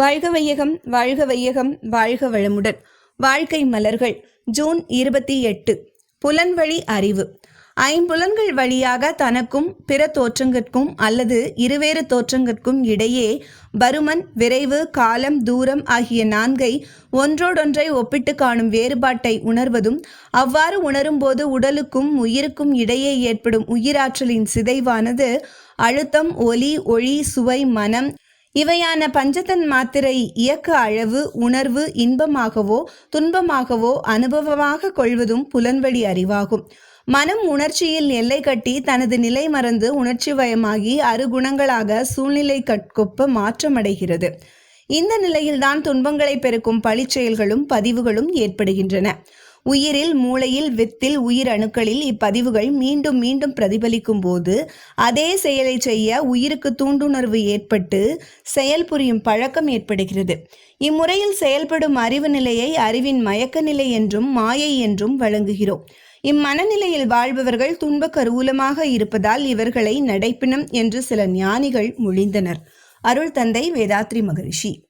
வாழ்க வையகம் வாழ்க வையகம் வாழ்க வளமுடன். வாழ்க்கை மலர்கள் ஜூன் இருபத்தி எட்டு. புலன்வழி அறிவு. ஐம்புலன்கள் வழியாக தனக்கும் பிற தோற்றங்கற்கும் அல்லது இருவேறு தோற்றங்கற்கும் இடையே பருமன் விரைவு காலம் தூரம் ஆகிய நான்கை ஒன்றோடொன்றை ஒப்பிட்டு காணும் வேறுபாட்டை உணர்வதும் அவ்வாறு உணரும்போது உடலுக்கும் உயிருக்கும் இடையே ஏற்படும் உயிராற்றலின் சிதைவானது அழுத்தம் ஒலி ஒளி சுவை மனம் இவையான பஞ்சதன் மாத்திரை இயக்க அளவு உணர்வு இன்பமாகவோ துன்பமாகவோ அனுபவமாக கொள்வதும் புலன்வழி அறிவாகும். மனம் உணர்ச்சியில் எல்லை கட்டி தனது நிலை மறந்து உணர்ச்சி வயமாகி அருகுணங்களாக சூழ்நிலை கட்கொப்ப மாற்றமடைகிறது. இந்த நிலையில்தான் துன்பங்களை பெருக்கும் பழிச்செயல்களும் பதிவுகளும் ஏற்படுகின்றன. உயிரில் மூளையில் வித்தில் உயிர் அணுக்களில் இப்பதிவுகள் மீண்டும் மீண்டும் பிரதிபலிக்கும் போது அதே செயலை செய்ய உயிருக்கு தூண்டுணர்வு ஏற்பட்டு செயல் புரியும் பழக்கம் ஏற்படுகிறது. இம்முறையில் செயல்படும் அறிவு நிலையை அறிவின் மயக்க நிலை என்றும் மாயை என்றும் வழங்குகிறோம். இம்மனநிலையில் வாழ்பவர்கள் துன்ப கருவூலமாக இருப்பதால் இவர்களை நடைப்பினம் என்று சில ஞானிகள் மொழிந்தனர். அருள் தந்தை வேதாத்ரி மகரிஷி.